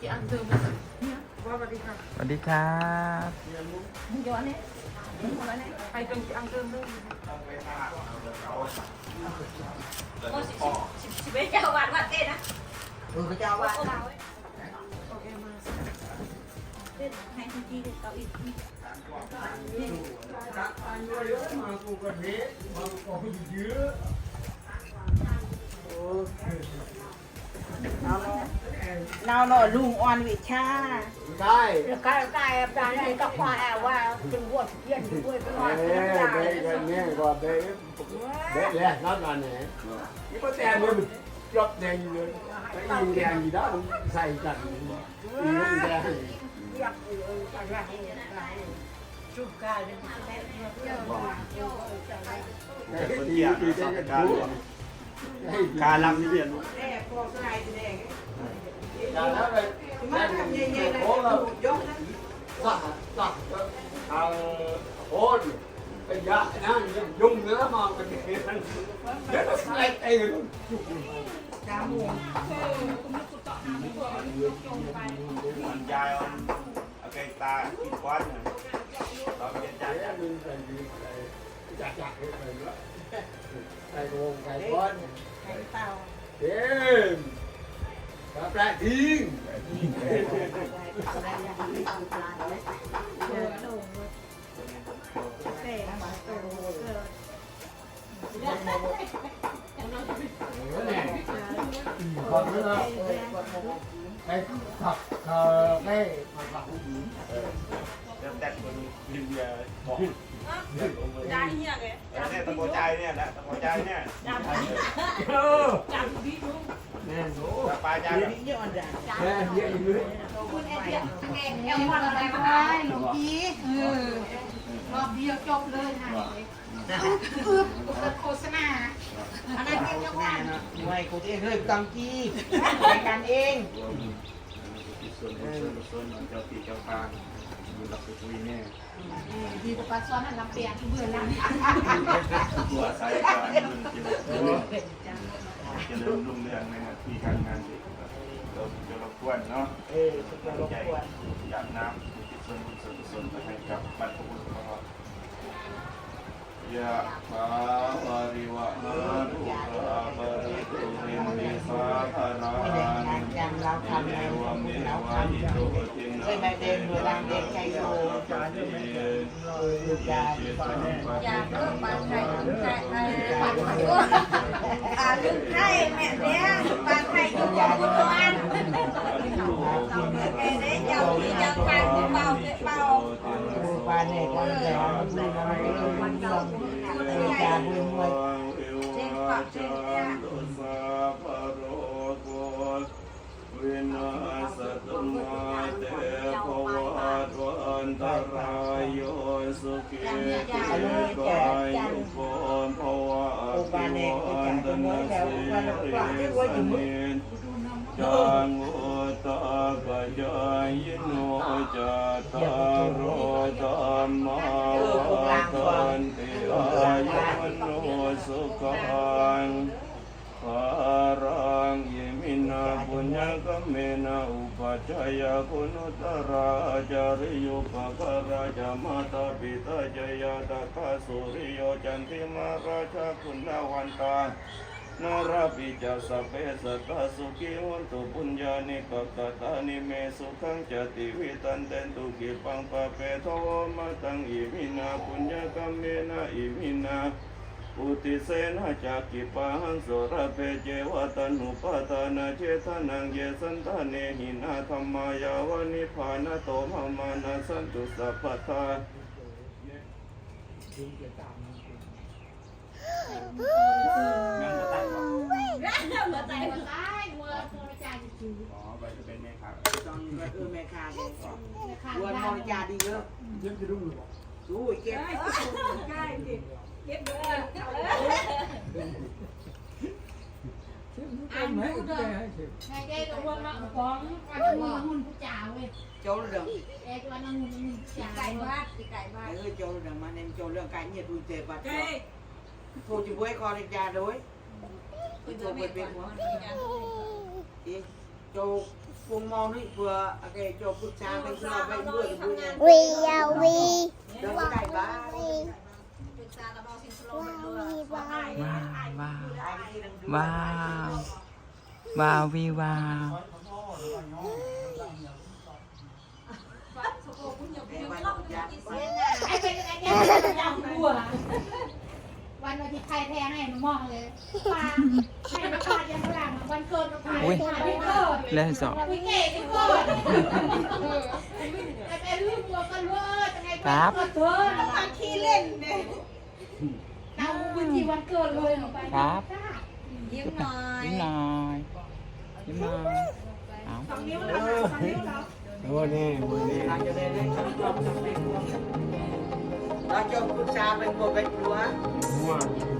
จะอันเดิมมาสัเนี่ยว่าสวัสดีค่ะสวัสดีครับเดี๋ยวอันนี่ไปจนจะอันเดิมด้วยโอ้สิบสิบสิบเอ็เจ้าวันวัดเต้นะเออเจ้าวันโอเคมาเต้นให้ทีทีเต่าอีกนี่อันนี้มากูก็เด็กมากูก็เยอะ nào nọ lùng oan vị cha ได้ cái cái cái này các khoa à ว่าจึงวดเยี่ยนด้วยก็เอ้ว่าเด็กกันเนี่ยก็เด็กเด็กเลยนั่นนั่นเนี่ยนี่ก็แต่เนี่ยมันรอบแดงเลยไอ้ยิงแดงอยู่ด้านใส่กันยิงแดงจุกายเป็นแต่คนที่ตีได้กันดูให้ การรับนี่เรียนรู้แม่พอสไลด์แดงการแล้วเลยมาทำใหญ่ๆนะโอ้เรายกนะสักสักทางโอ้ยระยะนะยุ่งเนื้อมาเป็นเรื่องเดี๋ยวใส่เองสามโมงมันยายมันเอาไก่ตากินควัน จักจักใส่ละใส่วงใส่ก้อนไข่เต่าเอ็มกระแปะทิ้ง còn nữa cái thật cái mặt mặt แต่คนลิมเบียร์บอกได้เฮียเลยเนี่ยตะโกใจเนี่ยนะตะโกใจเนี่ยจำจำพี่รู้ nè số ตะปลาใจเดี๋ยวนี้เยอะอันดัง nè vậy nữa คุณเอเดียแกแกวันอะไรก็ได้หลวงพี่เออรอบเดียวจบเลยค่ะอึ๊บโฆษณาอะไรเป็นยังไงไม่กูเองเฮ้ยตังกี้ไปกันเองส่วนส่วนส่วนเจ้าปีเจ้าปาง อยู่หลักสุวีเนี่ยดีกว่าปลาซ้อนอันลำเปียกที่เบื่อแล้วตัวสายการเงินจะเริ่มรุ่งเรืองในหน้าที่การงานเด็กเราจะรบกวนเนาะเออจะรบกวนอยากน้ำอุทิศส่วนบุญส่วนกุศลไปให้กับบรรพบุรุษของเรายะถาวาริวะหารุราบริตุรินทิสาคาราไม่ได้นิงานยังเราทำเอในววันเมที่เราวะทำอิโต เคยมาเดินดูรางเด็กใจโยยาอยากเลิกปลาไข่ไข่ไข่ปลาไข่อ่าลืมไข่แม่เนี่ยปลาไข่อยู่กับคุณตวันแกได้เจ้าที่เจ้าปลาเบาเบาดูปลาเนี่ยก็แล้วดูน้ำดูมันลงดูยาดูมวยเจ็บปากเจ็บเนี่ยสาพโรโกวินาสตุมาเตภวัตวันตรายโยสุขีติกายุโกภ วะอภิวันตนาสิริสนิจังอุตกจายโนจัตตารโรธรรมาวันติอายุวันโนสุขังปารังยิมินาปุญญกเมนะอุ ปัชฌายคุณุตราจาริยุปการาจามาตาปิตาจยาตคาสุริโยจันติมาราชาคุณาวันตานราปิจาสเพสัตาสุขีวันตุปุญญานิกตตานิเมสุขังจติวิตันเตนตุกิปังปะเปโทมาตังอิมินาปุญญกรรมเมนะอิมินา อุติเสนาจากกิปังสุรเพเจวตันุปตานาเจตนังเยสันตาเนหินาธรรมายาวนิพานาโตมะมานาสันตุสัพพทามาใจมาตายมัวมัวใจจืดอ๋อไปจะเป็นแม่ค้าต้องเออแม่ค้าเลยวันมอญาดีเยอะเก็บเก็บเงินอันนู้นเด้อไงแกก็ว่ามาฟ้องวันนี้หุ่นผู้จ่าเว้ยโจรเรื่งหรือเน้นโจรเรื่าดูเจ็บบัดเฮ้เด็กยาด้วยคุณจะมีคนโจวงมองนี่เพื่ออะไรจบปรึกษาเป็นเราไปด้วยด้วยเนี่ยวียาวีเดินได้บ้างวีปรึกษากับเราสิงคโป วาร์วีวาว้าวว้าวไอ้ที่นั่งดูว้าวว้าววีว้าววันอยากไอ้เป็นไอ้เนี่ยจำบัววันวันที่ใครแทงให้หนูมองเลยปลาให้มาปลายังหลังวันเกิดมาปลาปลาที่เกิดเล่นสองพี่เก๋ที่เกิดไอ้เป็นลูกบัวกันเวอร์จังไงก็เกิดมาขี้เล่นเนี่ย เอาวันที่วันเกิดเลยหนูไปครับยิ้มหน่อยยิ้มหน่อยยิ้มหน่อยเอาโอ้นี่โอ้นี่เราจะได้ได้คำตอบจากในพวงเราจะปรึกษาเป็นบัวเป็นหัวหัวจับ